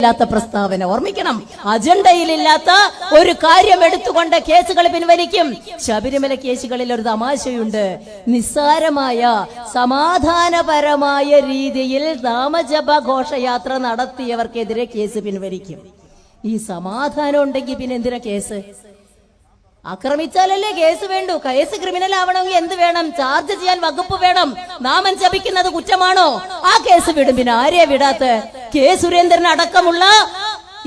ഇല്ലാത്ത പ്രസ്താവന. ഓർമ്മിക്കണം അജണ്ടയിലില്ലാത്ത ഒരു കാര്യം എടുത്തുകൊണ്ട് കേസുകൾ പിൻവലിക്കും. ശബരിമല കേസുകളിൽ ഒരു തമാശയുണ്ട്. നിസ്സാരമായ സമാധാനപരമായ രീതിയിൽ നാമജപ ഘോഷയാത്ര നടത്തിയവർക്കെതിരെ കേസ് പിൻവലിക്കും. ഈ സമാധാനം ഉണ്ടെങ്കിൽ പിന്നെ എന്തിനാ കേസ്? ആക്രമിച്ചാലല്ലേ കേസ് വേണ്ടു? കേസ് ക്രിമിനൽ ആവണമെങ്കിൽ എന്ത് വേണം? ചാർജ് ചെയ്യാൻ വകുപ്പ് വേണം. നാമം ജപിക്കുന്നത് കുറ്റമാണോ? ആ കേസ് വിടും പിന്നെ ആരെ വിടാത്ത? കെ സുരേന്ദ്രൻ അടക്കമുള്ള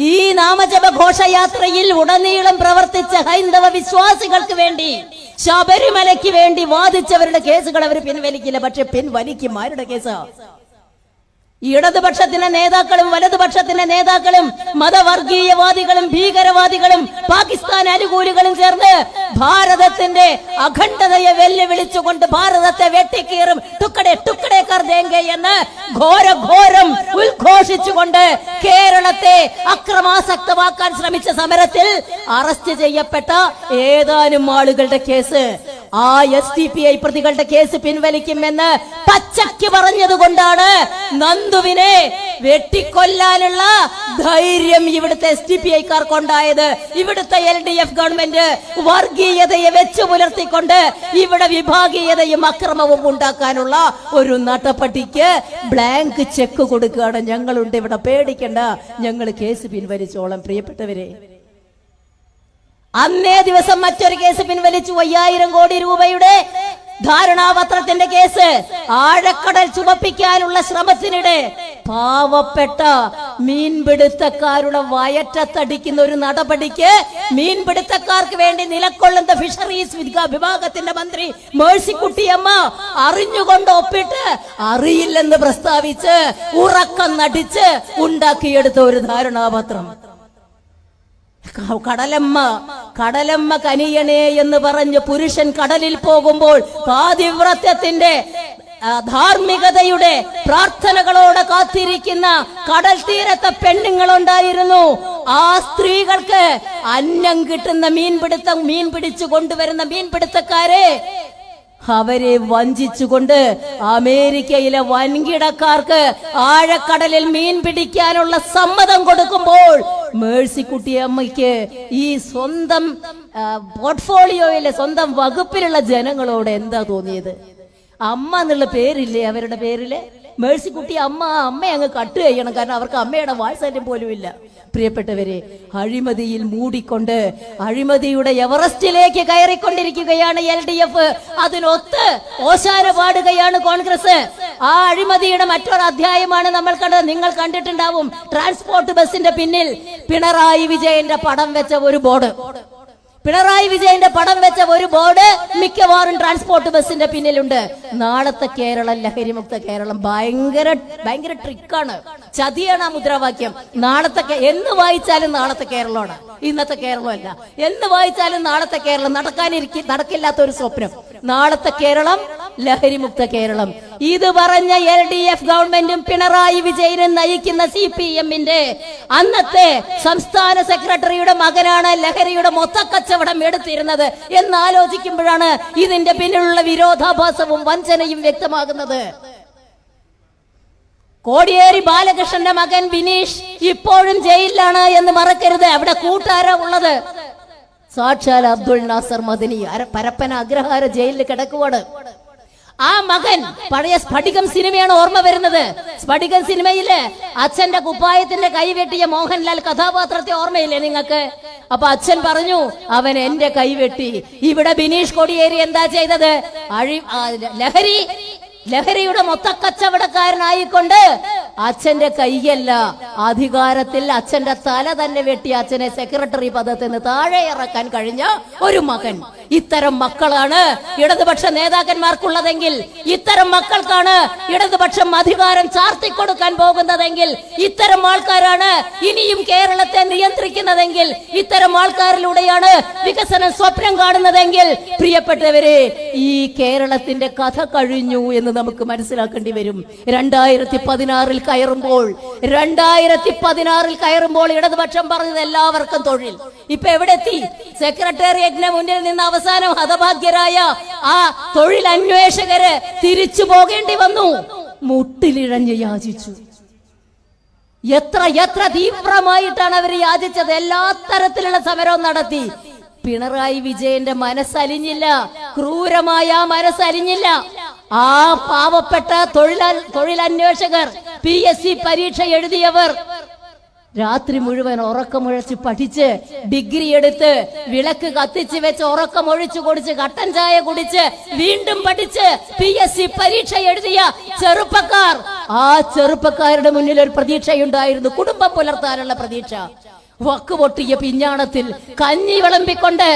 ഈ നാമജപ ഘോഷയാത്രയിൽ ഉടനീളം പ്രവർത്തിച്ച ഹൈന്ദവ വിശ്വാസികൾക്ക് വേണ്ടി ശബരിമലയ്ക്ക് വേണ്ടി വാദിച്ചവരുടെ കേസുകൾ അവർ പിൻവലിക്കില്ല. പക്ഷെ പിൻവലിക്കും. ആരുടെ കേസാ? ഇടതുപക്ഷത്തിന്റെ നേതാക്കളും വലതുപക്ഷത്തിന്റെ നേതാക്കളും മതവർഗീയവാദികളും ഭീകരവാദികളും പാകിസ്ഥാൻ അനുകൂലികളും ചേർന്ന് ഭാരതത്തിന്റെ അഖണ്ഡതയെ വെല്ലുവിളിച്ചുകൊണ്ട് ഭാരതത്തെ വെട്ടിക്കീറും ടുക്കടെ ടുക്കടെ കർ ദേങ്കെ എന്ന് ഘോരഘോരം ഉദ്ഘോഷിച്ചുകൊണ്ട് കേരളത്തെ അക്രമാസക്തമാക്കാൻ ശ്രമിച്ച സമരത്തിൽ അറസ്റ്റ് ചെയ്യപ്പെട്ട ഏതാനും ആളുകളുടെ കേസ്. ആ എസ് ഡി പി ഐ പ്രതികളുടെ കേസ് പിൻവലിക്കുമെന്ന് പച്ചയ്ക്ക് പറഞ്ഞതുകൊണ്ടാണ് നന്ദുവിനെ വെട്ടിക്കൊല്ലാനുള്ള ധൈര്യം ഇവിടുത്തെ എസ് ഡി പി ഐക്കാർക്കുണ്ടായത് ഇവിടുത്തെ എൽ ഡി എഫ് ഗവൺമെന്റ് വർഗീയതയെ വെച്ചു പുലർത്തിക്കൊണ്ട് ഇവിടെ വിഭാഗീയതയും അക്രമവും ഉണ്ടാക്കാനുള്ള ഒരു നടപടിക്ക് ബ്ലാങ്ക് ചെക്ക് കൊടുക്കുകയാണ്. ഞങ്ങളുണ്ട് ഇവിടെ പേടിക്കണ്ട. ഞങ്ങൾ കേസ് പിൻവലിച്ചോളം. പ്രിയപ്പെട്ടവരെ. അന്നേ ദിവസം മറ്റൊരു കേസ് പിൻവലിച്ചു അയ്യായിരം കോടി രൂപയുടെ ധാരണാപത്രത്തിന്റെ കേസ്. ആഴക്കടൽ ചുമപ്പിക്കാനുള്ള ശ്രമത്തിനിടെ പാവപ്പെട്ട മീൻപിടുത്തക്കാരുടെ വയറ്റത്തടിക്കുന്ന ഒരു നടപടിക്ക് മീൻപിടുത്തക്കാർക്ക് വേണ്ടി നിലക്കൊള്ളുന്ന ഫിഷറീസ് വിഭാഗത്തിന്റെ മന്ത്രി മേഴ്സിക്കുട്ടിയമ്മ അറിഞ്ഞുകൊണ്ട് ഒപ്പിട്ട് അറിയില്ലെന്ന് പ്രസ്താവിച്ച് ഉറക്കം നടിച്ച് ഉണ്ടാക്കിയെടുത്ത ഒരു ധാരണാപത്രം. കടലമ്മ കടലമ്മ കനിയണേ എന്ന് പറഞ്ഞ് പുരുഷൻ കടലിൽ പോകുമ്പോൾ പാതിവ്രത്യത്തിന്റെ ധാർമ്മികതയുടെ പ്രാർത്ഥനകളോടെ കാത്തിരിക്കുന്ന കടൽ തീരത്തെ പെണ്ണുങ്ങൾ ഉണ്ടായിരുന്നു ആ സ്ത്രീകൾക്ക് അന്നം കിട്ടുന്ന മീൻപിടുത്തം മീൻ പിടിച്ചു കൊണ്ടുവരുന്ന മീൻപിടുത്തക്കാരെ അവരെ വഞ്ചിച്ചുകൊണ്ട് അമേരിക്കയിലെ വൻകിടക്കാർക്ക് ആഴക്കടലിൽ മീൻ പിടിക്കാനുള്ള സമ്മതം കൊടുക്കുമ്പോൾ മേഴ്സിക്കുട്ടി അമ്മയ്ക്ക് ഈ സ്വന്തം പോർട്ട്ഫോളിയോയിലെ സ്വന്തം വകുപ്പിലുള്ള ജനങ്ങളോട് എന്താ തോന്നിയത്? അമ്മ എന്നുള്ള പേരില്ലേ അവരുടെ പേരിൽ? മേഴ്സിക്കുട്ടി അമ്മ അമ്മ അങ്ങ് കട്ട് ചെയ്യണം. കാരണം അവർക്ക് അമ്മയുടെ വാത്സല്യം പോലും ഇല്ല. പ്രിയപ്പെട്ടവരെ അഴിമതിയിൽ മൂടിക്കൊണ്ട് അഴിമതിയുടെ എവറസ്റ്റിലേക്ക് കയറിക്കൊണ്ടിരിക്കുകയാണ് എൽ ഡി എഫ്. അതിനൊത്ത് ഓശാന പാടുകയാണ് കോൺഗ്രസ്. ആ അഴിമതിയുടെ മറ്റൊരു അധ്യായമാണ് നമ്മൾ കണ്ടത്. നിങ്ങൾ കണ്ടിട്ടുണ്ടാവും ട്രാൻസ്പോർട്ട് ബസിന്റെ പിന്നിൽ പിണറായി വിജയന്റെ പടം വെച്ച ഒരു ബോർഡ്. പിണറായി വിജയന്റെ പടം വെച്ച ഒരു ബോർഡ് മിക്കവാറും ട്രാൻസ്പോർട്ട് ബസിന്റെ പിന്നിലുണ്ട്. നാളത്തെ കേരളം ലഹരിമുക്ത കേരളം. ഭയങ്കര ഭയങ്കര ട്രിക്കാണ് ചതിയാണ് ആ മുദ്രാവാക്യം. നാളത്തെ എന്ന് വായിച്ചാലും നാളത്തെ കേരളമാണ്. ഇന്നത്തെ കേരളമല്ല. എന്ന് വായിച്ചാലും നാളത്തെ കേരളം. നടക്കാനിരിക്കും നടക്കില്ലാത്ത ഒരു സ്വപ്നം. നാളത്തെ കേരളം ലഹരിമുക്ത കേരളം. ഇത് പറഞ്ഞ എൽ ഡി എഫ് ഗവൺമെന്റും പിണറായി വിജയനും നയിക്കുന്ന സി പി എമ്മിന്റെ അന്നത്തെ സംസ്ഥാന സെക്രട്ടറിയുടെ മകനാണ് ലഹരിയുടെ മൊത്തക്കച്ചവടം എടുത്തിരുന്നത് എന്ന് ആലോചിക്കുമ്പോഴാണ് ഇതിന്റെ പിന്നിലുള്ള വിരോധാഭാസവും വഞ്ചനയും വ്യക്തമാകുന്നത്. കോടിയേരി ബാലകൃഷ്ണന്റെ മകൻ ബിനീഷ് ഇപ്പോഴും ജയിലിലാണ് എന്ന് മറക്കരുത്. അവിടെ കൂട്ടാരാ ഉള്ളത്. സാക്ഷാൽ അബ്ദുൾ നാസർ മദനി പരപ്പന അഗ്രഹാര ജയിലിൽ കിടക്കുവാണ്. ആ മകൻ പഴയ സ്ഫടികം സിനിമയാണ് ഓർമ്മ വരുന്നത്. സ്ഫടികം സിനിമയിൽ അച്ഛന്റെ കുപ്പായത്തിന്റെ കൈവെട്ടിയ മോഹൻലാൽ കഥാപാത്രത്തെ ഓർമ്മയില്ലേ നിങ്ങൾക്ക്? അപ്പൊ അച്ഛൻ പറഞ്ഞു അവൻ എന്റെ കൈവെട്ടി ഇവിടെ ബിനീഷ് കൊടിയേരി എന്താ ചെയ്തത്? അഴി ലഹരി ലഹരിയുടെ മൊത്ത മൊത്തക്കച്ചവടക്കാരനായിക്കൊണ്ട് അച്ഛന്റെ കൈയല്ല അധികാരത്തിൽ അച്ഛന്റെ തല തന്നെ വെട്ടി അച്ഛനെ സെക്രട്ടറി പദത്തിൽ നിന്ന് താഴെ ഇറക്കാൻ കഴിഞ്ഞ ഒരു മകൻ. ഇത്തരം മക്കളാണ് ഇടതുപക്ഷ നേതാക്കന്മാർക്കുള്ളതെങ്കിൽ ഇത്തരം മക്കൾക്കാണ് ഇടതുപക്ഷം അധികാരം ചാർത്തിക്കൊടുക്കാൻ പോകുന്നതെങ്കിൽ ഇത്തരം ആൾക്കാരാണ് ഇനിയും കേരളത്തെ നിയന്ത്രിക്കുന്നതെങ്കിൽ ഇത്തരം ആൾക്കാരിലൂടെയാണ് വികസനം സ്വപ്നം കാണുന്നതെങ്കിൽ. പ്രിയപ്പെട്ടവരെ ഈ കേരളത്തിന്റെ കഥ കഴിഞ്ഞു എന്ന് നമുക്ക് മനസ്സിലാക്കേണ്ടി വരും. രണ്ടായിരത്തി പതിനാറിൽ കയറുമ്പോൾ രണ്ടായിരത്തി പതിനാറിൽ കയറുമ്പോൾ ഇടതുപക്ഷം പറഞ്ഞത് എല്ലാവർക്കും തൊഴിൽ. ഇപ്പൊ എവിടെ എത്തി സെക്രട്ടേറിയറ്റിന് മുന്നിൽ നിന്ന് അവസാനം ഹതഭാഗ്യരായ ആ തൊഴിൽ അന്വേഷകര് തിരിച്ചു പോകേണ്ടി വന്നു. മുട്ടിലിഴഞ്ഞ് യാചിച്ചു. എത്ര എത്ര തീവ്രമായിട്ടാണ് അവർ യാചിച്ചത്? എല്ലാ തരത്തിലുള്ള സമരവും നടത്തി. പിണറായി വിജയന്റെ മനസ്സലിഞ്ഞില്ല. ക്രൂരമായ മനസ്സലിഞ്ഞില്ല. ആ പാവപ്പെട്ട തൊഴിലാ തൊഴിലന്വേഷകർ പി എസ് സി പരീക്ഷ എഴുതിയവർ രാത്രി മുഴുവൻ ഉറക്കമുഴച്ച് പഠിച്ച് ഡിഗ്രി എടുത്ത് വിളക്ക് കത്തിച്ച് വെച്ച് ഉറക്കമൊഴിച്ചു കുടിച്ച് കട്ടൻ ചായ കുടിച്ച് വീണ്ടും പഠിച്ച് പി എസ് സി പരീക്ഷ എഴുതിയ ചെറുപ്പക്കാർ. ആ ചെറുപ്പക്കാരുടെ മുന്നിൽ ഒരു പ്രതീക്ഷയുണ്ടായിരുന്നു. കുടുംബം പുലർത്താനുള്ള പ്രതീക്ഷ. വക്ക് പൊട്ടിയ പിഞ്ഞാണത്തിൽ കഞ്ഞി വിളമ്പിക്കൊണ്ട്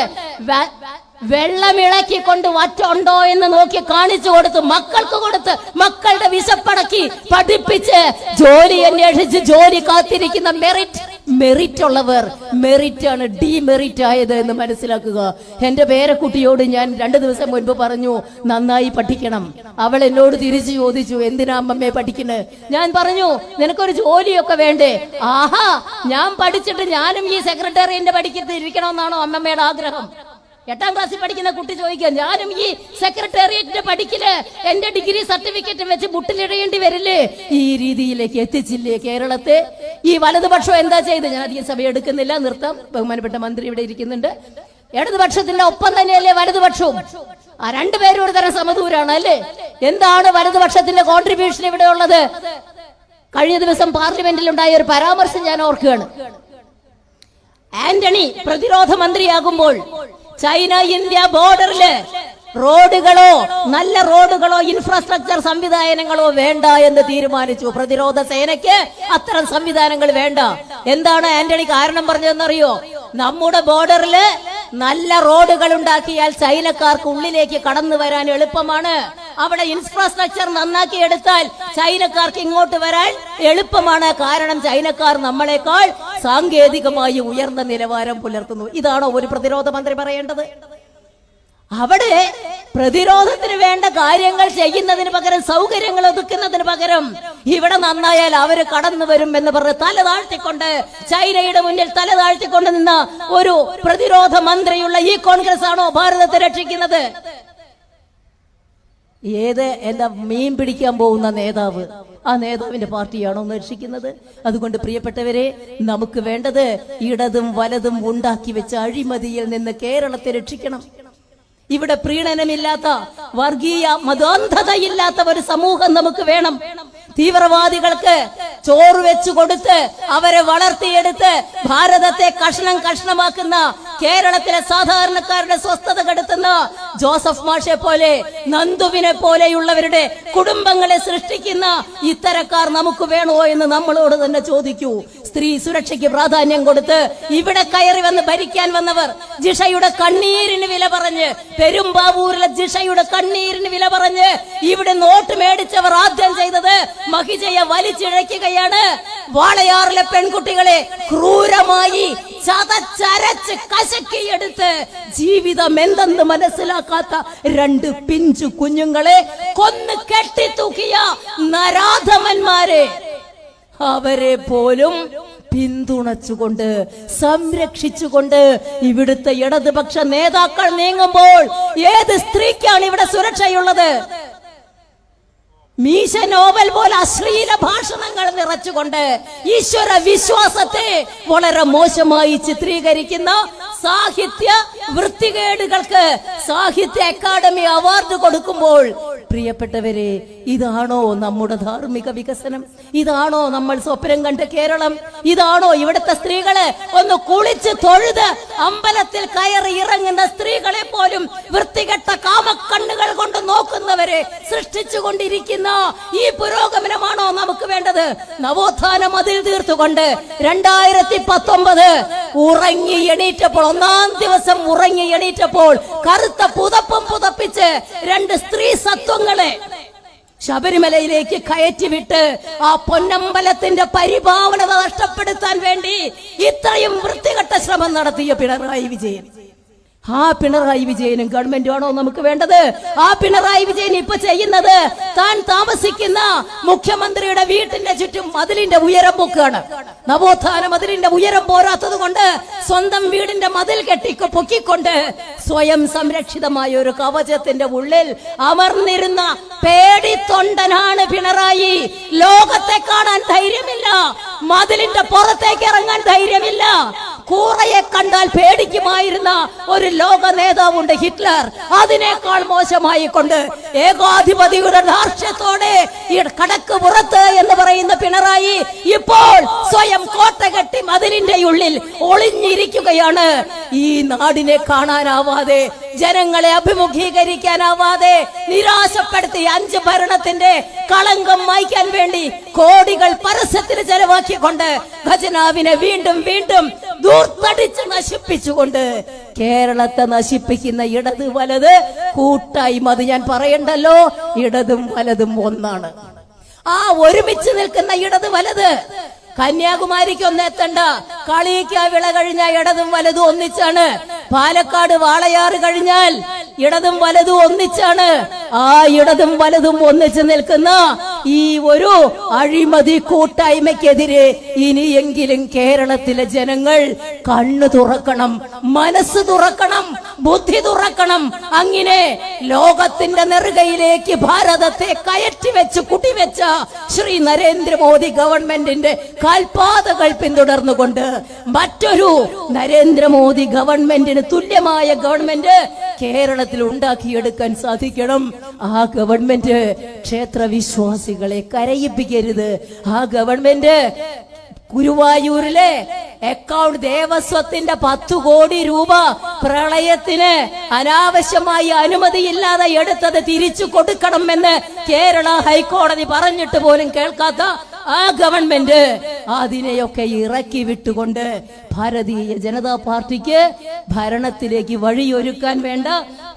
വെള്ളമിളക്കിക്കൊണ്ട് വറ്റുണ്ടോ എന്ന് നോക്കി കാണിച്ചു കൊടുത്ത് മക്കൾക്ക് കൊടുത്ത് മക്കളുടെ വിശപ്പടക്കി പഠിപ്പിച്ച് ജോലി അന്വേഷിച്ച് ജോലി കാത്തിരിക്കുന്ന മെറിറ്റ് മെറിറ്റ് ഉള്ളവർ മെറിറ്റ് ആണ് ഡിമെറിറ്റ് ആയത് എന്ന് മനസ്സിലാക്കുക. എന്റെ പേരക്കുട്ടിയോട് ഞാൻ രണ്ടു ദിവസം മുൻപ് പറഞ്ഞു നന്നായി പഠിക്കണം. അവൾ എന്നോട് തിരിച്ചു ചോദിച്ചു എന്തിനാ അമ്മമ്മയെ പഠിക്കുന്നത് ഞാൻ പറഞ്ഞു നിനക്കൊരു ജോലിയൊക്കെ വേണ്ടേ. ആഹാ ഞാൻ പഠിച്ചിട്ട് ഞാനും ഈ സെക്രട്ടറിന്റെ പഠിക്കത്ത് ഇരിക്കണമെന്നാണോ അമ്മമ്മയുടെ ആഗ്രഹം? എട്ടാം ക്ലാസ്സിൽ പഠിക്കുന്ന കുട്ടി ചോദിക്കുക ഞാനും ഈ സെക്രട്ടേറിയറ്റിന്റെ പഠിക്കൽ എന്റെ ഡിഗ്രി സർട്ടിഫിക്കറ്റ് വെച്ച് മുട്ടിലിടേണ്ടി വരില്ലേ? ഈ രീതിയിലേക്ക് എത്തിച്ചില്ലേ കേരളത്തെ? ഈ വലതുപക്ഷം എന്താ ചെയ്ത്? ഞാൻ അധികം സഭ എടുക്കുന്നില്ല നിർത്താം. ബഹുമാനപ്പെട്ട മന്ത്രി ഇവിടെ ഇരിക്കുന്നുണ്ട്. ഇടതുപക്ഷത്തിന്റെ ഒപ്പം തന്നെയല്ലേ വലതുപക്ഷവും? ആ രണ്ടുപേരും ഒരു തരം സമദൂരാണ് അല്ലേ? എന്താണ് വലതുപക്ഷത്തിന്റെ കോൺട്രിബ്യൂഷൻ ഇവിടെ ഉള്ളത്? കഴിഞ്ഞ ദിവസം പാർലമെന്റിൽ ഉണ്ടായ ഒരു പരാമർശം ഞാൻ ഓർക്കുകയാണ്. ആന്റണി പ്രതിരോധ മന്ത്രിയാകുമ്പോൾ ചൈന ഇന്ത്യ ബോർഡറിൽ റോഡുകളോ നല്ല റോഡുകളോ ഇൻഫ്രാസ്ട്രക്ചർ സംവിധാനങ്ങളോ വേണ്ട എന്ന് തീരുമാനിച്ചു. പ്രതിരോധ സേനയ്ക്ക് അത്തരം സംവിധാനങ്ങൾ വേണ്ട. എന്താണ് ആന്റണി കാരണം പറഞ്ഞതെന്നറിയോ? നമ്മുടെ ബോർഡറിൽ നല്ല റോഡുകൾ ഉണ്ടാക്കിയാൽ ചൈനക്കാർക്ക് ഉള്ളിലേക്ക് കടന്നു വരാൻ എളുപ്പമാണ്. അവിടെ ഇൻഫ്രാസ്ട്രക്ചർ നന്നാക്കി എടുത്താൽ ചൈനക്കാർക്ക് ഇങ്ങോട്ട് വരാൻ എളുപ്പമാണ്. കാരണം ചൈനക്കാർ നമ്മളെക്കാൾ സാങ്കേതികമായി ഉയർന്ന നിലവാരം പുലർത്തുന്നു. ഇതാണോ ഒരു പ്രതിരോധ മന്ത്രി പറയേണ്ടത്? അവിടെ പ്രതിരോധത്തിന് വേണ്ട കാര്യങ്ങൾ ചെയ്യുന്നതിന് പകരം സൗകര്യങ്ങൾ ഒതുക്കുന്നതിന് പകരം ഇവിടെ നന്നായാൽ അവർ കടന്നു വരും എന്ന് പറഞ്ഞ് തല താഴ്ത്തിക്കൊണ്ട് ചൈനയുടെ മുന്നിൽ തല താഴ്ത്തിക്കൊണ്ട് നിന്ന ഒരു പ്രതിരോധ മന്ത്രിയുള്ള ഈ കോൺഗ്രസ് ആണോ ഭാരതത്തെ രക്ഷിക്കുന്നത്? ഏത് എന്താ മീൻ പിടിക്കാൻ പോകുന്ന നേതാവ് ആ നേതാവിന്റെ പാർട്ടിയാണോ രക്ഷിക്കുന്നത് അതുകൊണ്ട് പ്രിയപ്പെട്ടവരെ നമുക്ക് വേണ്ടത് ഇടതും വലതും ഉണ്ടാക്കി വെച്ച അഴിമതിയിൽ നിന്ന് കേരളത്തെ രക്ഷിക്കണം. ഇവിടെ പ്രീണനമില്ലാത്ത വർഗീയ മതാന്ധതയില്ലാത്ത ഒരു സമൂഹം നമുക്ക് വേണം. തീവ്രവാദികൾക്ക് ചോറ് വെച്ചു കൊടുത്ത് അവരെ വളർത്തിയെടുത്ത് ഭാരതത്തെ കഷ്ണം കഷ്ണമാക്കുന്ന കേരളത്തിലെ സാധാരണക്കാരുടെ സ്വസ്ഥത കെടുത്തുന്ന ജോസഫ് മാഷെ പോലെ നന്ദുവിനെ പോലെയുള്ളവരുടെ കുടുംബങ്ങളെ സൃഷ്ടിക്കുന്ന ഇത്തരക്കാർ നമുക്ക് വേണോ എന്ന് നമ്മളോട് തന്നെ ചോദിക്കൂ. സ്ത്രീ സുരക്ഷയ്ക്ക് പ്രാധാന്യം കൊടുത്ത് ഇവിടെ കയറി വന്ന് ഭരിക്കാൻ വന്നവർ ജിഷയുടെ കണ്ണീരിന് വില പറഞ്ഞ് പെരുമ്പാവൂരിലെ ജിഷയുടെ കണ്ണീരിന് വില പറഞ്ഞ് ഇവിടെ നോട്ട് മേടിച്ചവർ ആദ്യം ചെയ്തത് മഹിജയെ വലിച്ചിഴയ്ക്കുകയാണ്. വാളയാറിലെ പെൺകുട്ടികളെ ക്രൂരമായി ചതച്ചരച്ച് കശക്കിയെടുത്ത് ജീവിതം എന്തെന്ന് മനസ്സിലാക്കാത്ത രണ്ട് പിഞ്ചു കുഞ്ഞുങ്ങളെ കൊന്ന് കെട്ടിത്തൂക്കിയ നരാധമന്മാരെ. അവരെ പോലും പിന്തുണച്ചുകൊണ്ട് സംരക്ഷിച്ചുകൊണ്ട് ഇവിടുത്തെ ഇടതുപക്ഷ നേതാക്കൾ നീങ്ങുമ്പോൾ ഏത് സ്ത്രീക്കാണ് ഇവിടെ സുരക്ഷയുള്ളത്? മീശ നോവൽ പോലെ അശ്ലീല ഭാഷണങ്ങൾ നിറച്ചുകൊണ്ട് ഈശ്വര വിശ്വാസത്തെ വളരെ മോശമായി ചിത്രീകരിക്കുന്ന സാഹിത്യ വൃത്തികേടുകൾക്ക് സാഹിത്യ അക്കാദമി അവാർഡ് കൊടുക്കുമ്പോൾ പ്രിയപ്പെട്ടവരെ ഇതാണോ നമ്മുടെ ധാർമ്മിക വികസനം? ഇതാണോ നമ്മൾ സ്വപ്നം കണ്ട കേരളം? ഇതാണോ ഇവിടുത്തെ സ്ത്രീകളെ ഒന്ന് കുളിച്ച് തൊഴുത് അമ്പലത്തിൽ കയറി ഇറങ്ങുന്ന സ്ത്രീകളെ പോലും വൃത്തികെട്ട നോക്കുന്നവരെ സൃഷ്ടിച്ചുകൊണ്ടിരിക്കുന്ന ഈ പുരോഗമനമാണോ നമുക്ക് വേണ്ടത്? നവോത്ഥാനം അതിൽ തീർത്തുകൊണ്ട് രണ്ടായിരത്തി പത്തൊമ്പത് ഉറങ്ങി എണീറ്റപ്പോൾ ഒന്നാം ദിവസം ഉറങ്ങി എണീറ്റപ്പോൾ കറുത്ത പുതപ്പും പുതപ്പിച്ച് രണ്ട് സ്ത്രീ സത്വങ്ങളെ ശബരിമലയിലേക്ക് കയറ്റി വിട്ട് ആ പൊന്നമ്പലത്തിന്റെ പരിഭാവനത നഷ്ടപ്പെടുത്താൻ വേണ്ടി ഇത്രയും വൃത്തികെട്ട ശ്രമം നടത്തിയ പിണറായി വിജയൻ. ആ പിണറായി വിജയനും ഗവൺമെന്റുമാണോ നമുക്ക് വേണ്ടത്? ആ പിണറായി വിജയൻ ഇപ്പൊ ചെയ്യുന്നത് താൻ താമസിക്കുന്ന മുഖ്യമന്ത്രിയുടെ വീട്ടിന്റെ ചുറ്റും മതിലിന്റെ ഉയരം പൊക്കുകയാണ്. നവോത്ഥാന മതിലിന്റെ ഉയരം പോരാത്തത് കൊണ്ട് സ്വന്തം വീടിന്റെ മതിൽ കെട്ടി പൊക്കിക്കൊണ്ട് സ്വയം സംരക്ഷിതമായ ഒരു കവചത്തിന്റെ ഉള്ളിൽ അമർന്നിരുന്ന പേടിത്തൊണ്ടനാണ് പിണറായി. ലോകത്തെ കാണാൻ ധൈര്യമില്ല. മതിലിന്റെ പുറത്തേക്ക് ഇറങ്ങാൻ ധൈര്യമില്ല. കൂറയെ കണ്ടാൽ പേടിക്കുമായിരുന്ന ഒരു ലോക നേതാവുണ്ട് ഹിറ്റ്ലർ. അതിനേക്കാൾ മോശമായി കൊണ്ട് ഏകാധിപതിയുടെ ധാർഷ്ട്യത്തോടെ കടക്ക് പുറത്ത് എന്ന് പറയുന്ന പിണറായി ഇപ്പോൾ സ്വയം കോട്ട കെട്ടി മതിലിന്റെ ഉള്ളിൽ ഒളിഞ്ഞിരിക്കുകയാണ്. ഈ നാടിനെ കാണാനാവാതെ ജനങ്ങളെ അഭിമുഖീകരിക്കാനാവാതെ നിരാശപ്പെടുത്തി അഞ്ച് ഭരണത്തിന്റെ കളങ്കം മായ്ക്കാൻ വേണ്ടി കോടികൾ പരസ്യത്തിന് ചെലവാക്കിക്കൊണ്ട് ഖജനാവിനെ വീണ്ടും വീണ്ടും ദൂർത്തടിച്ച് നശിപ്പിച്ചുകൊണ്ട് കേരളത്തെ നശിപ്പിക്കുന്ന ഇടത് വലത് കൂട്ടായ്മ അത് ഞാൻ പറയണ്ടല്ലോ. ഇടതും വലതും ഒന്നാണ്. ആ ഒരുമിച്ച് നിൽക്കുന്ന ഇടത് വലത് കന്യാകുമാരിക്ക് ഒന്ന് എത്തണ്ട. കളിയിക്ക വിള കഴിഞ്ഞ ഇടതും വലതും ഒന്നിച്ചാണ്. പാലക്കാട് വാളയാറ് കഴിഞ്ഞാൽ ഇടതും വലതും ഒന്നിച്ചാണ്. ആ ഇടതും വലതും ഒന്നിച്ച് നിൽക്കുന്ന ഈ ഒരു അഴിമതി കൂട്ടായ്മയ്ക്കെതിരെ ഇനിയെങ്കിലും കേരളത്തിലെ ജനങ്ങൾ കണ്ണു തുറക്കണം മനസ്സ് തുറക്കണം. ബുദ്ധി തുറക്കണം. അങ്ങനെ ലോകത്തിന്റെ നെറുകയിലേക്ക് ഭാരതത്തെ കയറ്റി വെച്ച് കുടിവെച്ച ശ്രീ നരേന്ദ്രമോദി ഗവൺമെന്റിന്റെ കാൽപാതകൾ പിന്തുടർന്നുകൊണ്ട് മറ്റൊരു നരേന്ദ്രമോദി ഗവൺമെന്റിന് തുല്യമായ ഗവൺമെന്റ് കേരളത്തിൽ ഉണ്ടാക്കിയെടുക്കാൻ സാധിക്കണം. ആ ഗവൺമെന്റ് ക്ഷേത്ര വിശ്വാസികളെ കരയിപ്പിക്കരുത്. ആ ഗവൺമെന്റ് ഗുരുവായൂരിലെ അക്കൗണ്ട് ദേവസ്വത്തിന്റെ പത്തു കോടി രൂപ പ്രളയത്തിന് അനാവശ്യമായി അനുമതിയില്ലാതെ എടുത്തത് തിരിച്ചു കൊടുക്കണമെന്ന് കേരള ഹൈക്കോടതി പറഞ്ഞിട്ട് പോലും കേൾക്കാത്ത ആ ഗവൺമെന്റ് അതിനെയൊക്കെ ഇറക്കി വിട്ടുകൊണ്ട് ഭാരതീയ ജനതാ പാർട്ടിക്ക് ഭരണത്തിലേക്ക് വഴിയൊരുക്കാൻ വേണ്ട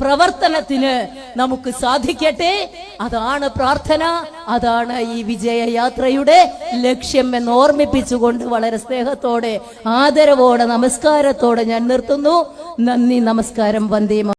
പ്രവർത്തനത്തിന് നമുക്ക് സാധിക്കട്ടെ. അതാണ് പ്രാർത്ഥന അതാണ് ഈ വിജയയാത്രയുടെ ലക്ഷ്യം എന്ന് ഓർമ്മിപ്പിച്ചുകൊണ്ട് വളരെ സ്നേഹത്തോടെ ആദരവോടെ നമസ്കാരത്തോടെ ഞാൻ നിർത്തുന്നു. നന്ദി നമസ്കാരം വന്ദേ